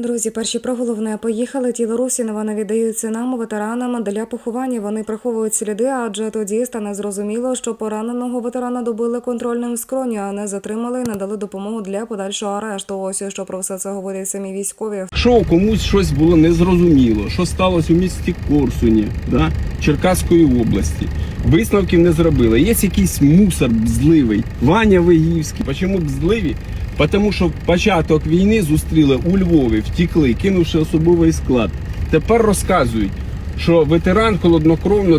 Друзі, перші про головне поїхали. Тіло Русінова не віддаються нам, ветеранам для поховання. Вони приховують сліди, адже тоді стане зрозуміло, що пораненого ветерана добили контрольним скроні, а не затримали і надали допомогу для подальшого арешту. Ось що про все це говорять самі військові. Що комусь щось було незрозуміло, що сталося у місті Корсуні, да? Черкаської області. Висновків не зробили. Є якийсь мусор бзливий, Ваня Вигівський. Чому бзливі? Тому що початок війни зустріли у Львові, втікли, кинувши особовий склад. Тепер розказують, що ветеран холоднокровно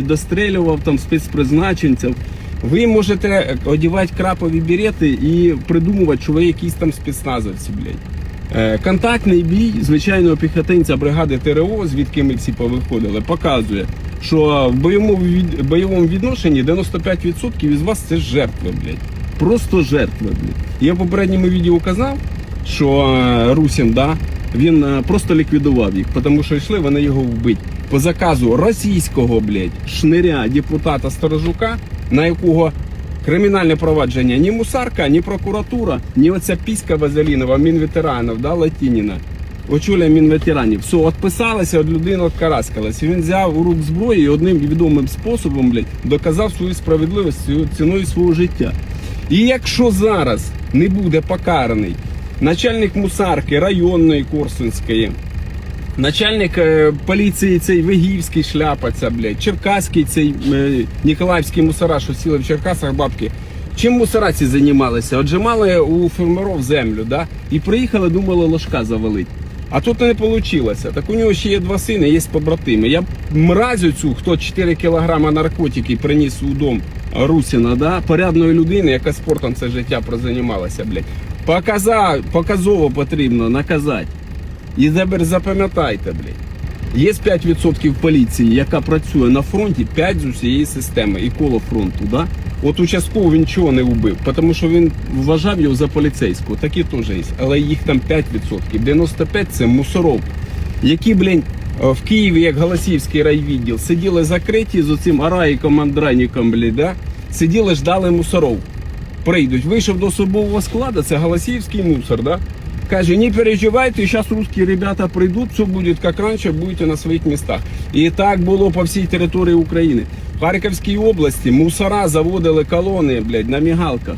дострелював там спецпризначенців. Ви можете одягати крапові берети і придумувати, що ви якісь там спецназовці, блядь. Е, Контактний бій звичайного піхотинця бригади ТРО, звідки ми всі повиходили, показує, що в бойовому відношенні 95% із вас це жертви, блядь. Просто жертви. Я в попередньому відео казав, що е, Русін, да, він е, просто ліквідував їх, тому що йшли вони його вбити. По заказу російського, блядь, шниря депутата Сторожука, на якого Кримінальне провадження ні мусарка, ні прокуратура, ні оця піська Вазелінова, мінветеранів, да, Латініна. Очуля мінветеранів. Все, відписалася, від людини відкараскалась. Він взяв у рук зброю і одним відомим способом, блядь, доказав свою справедливість ціною свого життя. І якщо зараз не буде покараний начальник мусарки районної Корсунської, Начальник е, поліції цей Вигівський шляпаться, блядь, Черкаський цей е, Ніколаївський мусора, що сіли в Черкасах бабки. Чим мусора ці займалися? Отжимали у фермерів землю, да? і приїхали, думали ложка завалить. А тут не вийшло. Так у нього ще є два сини, є побратими. Я мразю цю, хто 4 кілограма наркотики приніс у дом Русіна, да? порядної людини, яка спортом це життя прозанімалася, блядь. Показа, показово потрібно наказати. І тепер запам'ятайте, блядь. Є 5% поліції, яка працює на фронті, 5 з усієї системи і коло фронту. Да? От участково він чого не вбив, тому що він вважав його за поліцейського. Такі теж є. Але їх там 5%. 95% це мусоров, які, блядь, в Києві, як Голосівський райвідділ, сиділи закриті з оцим араїком Андраніком, блядь, да? сиділи, ждали мусоров. Прийдуть. Вийшов до особового складу, це Голосіївський мусор, да? Каже, не переживайте, сейчас русские ребята прийдуть, все буде як раніше, будете на своїх містах. І так було по всій території України. В Харківській області мусора заводили колони, блядь, на мігалках.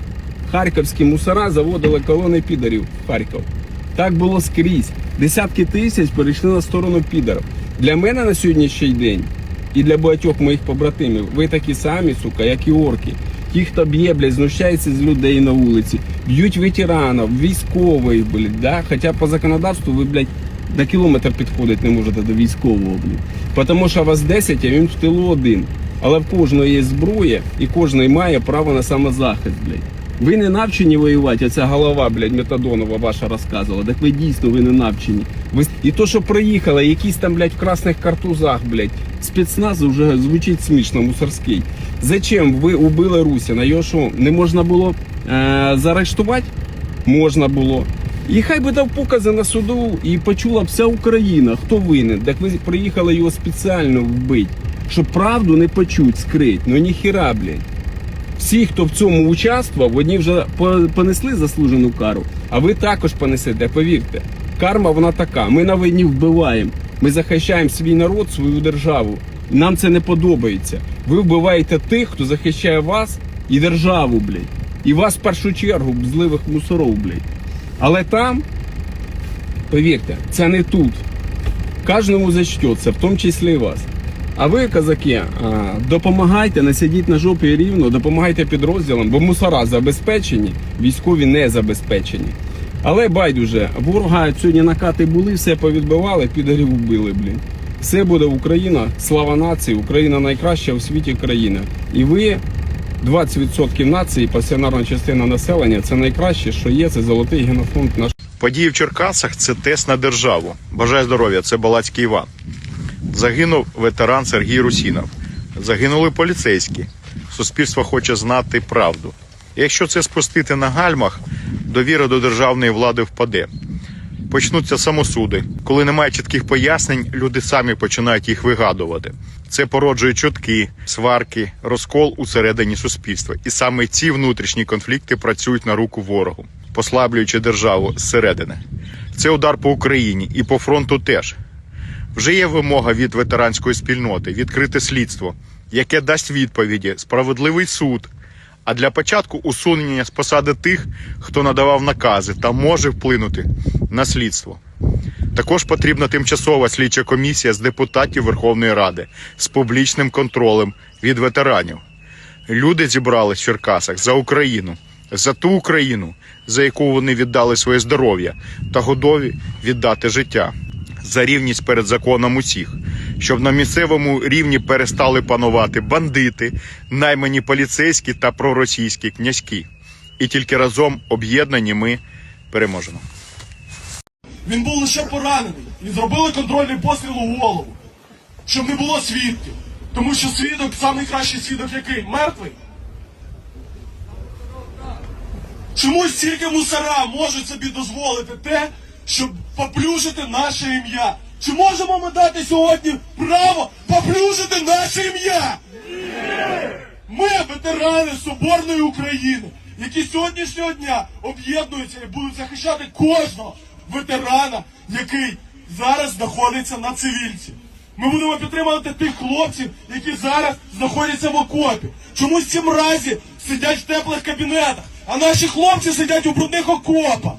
Харківські мусора заводили колони підарів в Харків. Так було скрізь. Десятки тисяч перейшли на сторону підарів. Для мене на сьогоднішній день і для багатьох моїх побратимів ви такі самі, сука, як і орки. Ті, хто б'є, блядь, знущається з людей на вулиці, б'ють ветеранів, військових, блядь, да? Хоча по законодавству ви, блядь, на кілометр підходити не можете до військового, блядь. Тому що вас 10, а він в тилу один. Але в кожного є зброя, і кожен має право на самозахист, блядь. Ви не навчені воювати, а ця голова, блядь, Метадонова ваша розказувала. Так ви дійсно ви не навчені. Ви... І то, що приїхали, якісь там, блядь, в красних картузах, блядь, спецназ вже звучить смішно, мусорський. Зачем ви убили Русіна? Його що, не можна було е- заарештувати? Можна було. І хай би дав покази на суду і почула вся Україна, хто винен. Так ви приїхали його спеціально вбити, щоб правду не почуть, скрить. Ну ніхіра, блядь. Всі, хто в цьому участвував, одні вже понесли заслужену кару, а ви також понесете, повірте. Карма вона така. Ми на війні вбиваємо. Ми захищаємо свій народ, свою державу. Нам це не подобається. Ви вбиваєте тих, хто захищає вас і державу, блядь. І вас в першу чергу, зливих мусоров, блядь. Але там, повірте, це не тут. Кожному зачтеться, в тому числі і вас. А ви, козаки, а, допомагайте, не сидіть на жопі рівно, допомагайте підрозділам, бо мусора забезпечені, військові не забезпечені. Але байдуже, ворога сьогодні накати були, все повідбивали, підарів вбили, блін. Все буде Україна, слава нації, Україна найкраща у світі країна. І ви 20% нації, пасіонарна частина населення, це найкраще, що є, це золотий генофонд наш. Події в Черкасах це тест на державу. Бажаю здоров'я, це Балацький Іван. Загинув ветеран Сергій Русінов. Загинули поліцейські. Суспільство хоче знати правду. Якщо це спустити на гальмах, довіра до державної влади впаде. Почнуться самосуди. Коли немає чітких пояснень, люди самі починають їх вигадувати. Це породжує чутки, сварки, розкол усередині суспільства. І саме ці внутрішні конфлікти працюють на руку ворогу, послаблюючи державу зсередини. Це удар по Україні і по фронту теж. Вже є вимога від ветеранської спільноти відкрити слідство, яке дасть відповіді, справедливий суд. А для початку усунення з посади тих, хто надавав накази та може вплинути на слідство. Також потрібна тимчасова слідча комісія з депутатів Верховної Ради з публічним контролем від ветеранів. Люди зібрались в Черкасах за Україну, за ту Україну, за яку вони віддали своє здоров'я та готові віддати життя, за рівність перед законом усіх, щоб на місцевому рівні перестали панувати бандити, наймані поліцейські та проросійські князьки. І тільки разом об'єднані ми переможемо. Він був лише поранений і зробили контрольний постріл у голову, щоб не було свідків. Тому що свідок, найкращий свідок який? Мертвий. Чомусь тільки мусора можуть собі дозволити те, щоб поплюжити наше ім'я. Чи можемо ми дати сьогодні право поплюжити наше ім'я? Ми, ветерани Соборної України, які сьогоднішнього дня об'єднуються і будуть захищати кожного ветерана, який зараз знаходиться на цивільці. Ми будемо підтримувати тих хлопців, які зараз знаходяться в окопі. Чомусь ці мразі сидять в теплих кабінетах, а наші хлопці сидять у брудних окопах.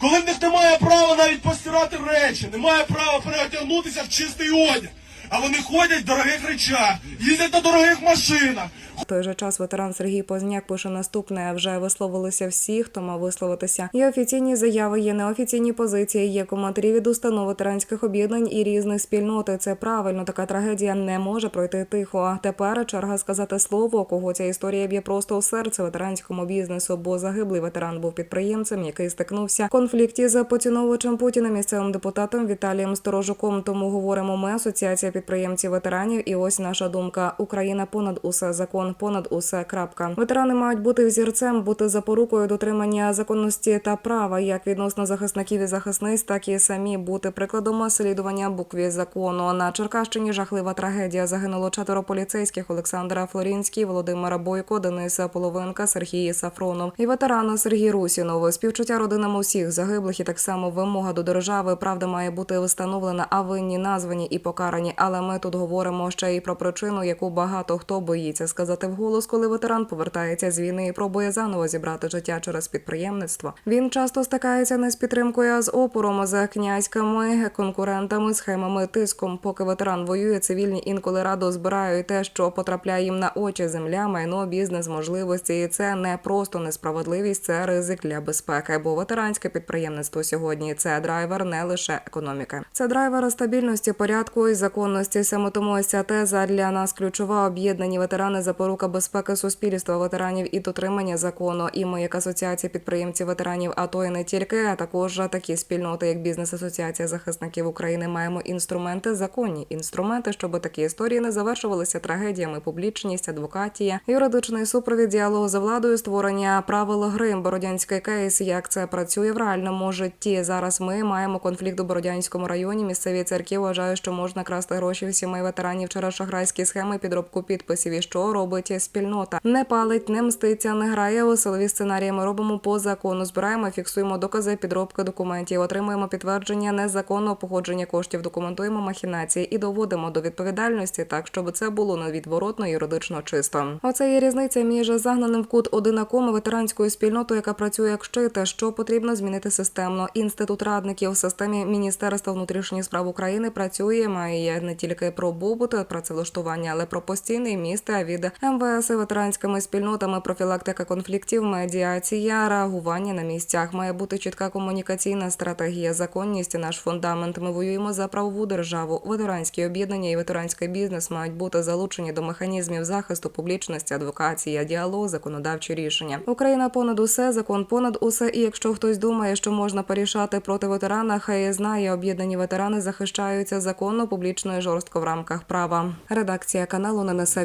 Коли в них немає права навіть постирати речі, немає права переодягнутися в чистий одяг. А вони ходять в дорогих речах, їздять на дорогих машинах, В той же час ветеран Сергій Позняк пише наступне: вже висловилися всі, хто мав висловитися. Є офіційні заяви, є неофіційні позиції, є коментарі від установ ветеранських об'єднань і різних спільнот. Це правильно. Така трагедія не може пройти тихо. Тепер черга сказати слово, кого ця історія б'є просто у серце ветеранському бізнесу, бо загиблий ветеран був підприємцем, який стикнувся в конфлікті з поціновувачем Путіна, місцевим депутатом Віталієм Сторожуком. Тому говоримо ми, асоціація підприємців ветеранів. І ось наша думка: Україна понад усе закон, понад усе. Крапка. Ветерани мають бути взірцем, бути запорукою дотримання законності та права, як відносно захисників і захисниць, так і самі бути прикладом слідування букві закону. На Черкащині жахлива трагедія. Загинуло четверо поліцейських Олександра Флорінський, Володимира Бойко, Дениса Половинка, Сергій Сафронов і ветерана Сергій Русінов. Співчуття родинам усіх загиблих і так само вимога до держави. Правда має бути встановлена, а винні названі і покарані. Але ми тут говоримо ще й про причину, яку багато хто боїться сказати вголос, коли ветеран повертається з війни і пробує заново зібрати життя через підприємництво. Він часто стикається не з підтримкою, а з опором, з князьками, конкурентами, схемами, тиском. Поки ветеран воює, цивільні інколи радо збирають те, що потрапляє їм на очі: земля, майно, бізнес, можливості. І це не просто несправедливість, це ризик для безпеки. Бо ветеранське підприємництво сьогодні це драйвер не лише економіки. Це драйвер стабільності, порядку і законності. Саме тому ось ця теза для нас ключова. Об'єднані ветерани запорука безпеки суспільства, ветеранів і дотримання закону. І ми, як асоціація підприємців ветеранів, АТО і не тільки, а також такі спільноти, як бізнес-асоціація захисників України, маємо інструменти, законні інструменти, щоб такі історії не завершувалися трагедіями, публічність, адвокатія, юридичний супровід діалогу за владою, створення правил гри, бородянський кейс, як це працює в реальному житті. Зараз ми маємо конфлікт у Бородянському районі. Місцеві церкви вважають, що можна красти гроші в сімей ветеранів через шахрайські схеми, підробку підписів. І що робить спільнота? Не палить, не мститься, не грає у силові сценарії. Ми робимо по закону. Збираємо, фіксуємо докази підробки документів, отримуємо підтвердження незаконного походження коштів, документуємо махінації і доводимо до відповідальності, так щоб це було невідворотно юридично чисто. Оце є різниця між загнаним в кут одинаком і ветеранською спільнотою, яка працює як щит. Що потрібно змінити системно. Інститут радників в системі Міністерства внутрішніх справ України працює, має не тільки про побут, працевлаштування, але про постійний міст від МВС ветеранськими спільнотами, профілактика конфліктів, медіація, реагування на місцях. Має бути чітка комунікаційна стратегія, законність наш фундамент. Ми воюємо за правову державу. Ветеранські об'єднання і ветеранський бізнес мають бути залучені до механізмів захисту публічності, адвокація, діалог, законодавчі рішення. Україна понад усе, закон понад усе. І якщо хтось думає, що можна порішати проти ветерана, хай знає, об'єднані ветерани захищаються законно, публічно і жорстко в рамках права. Редакція каналу не несе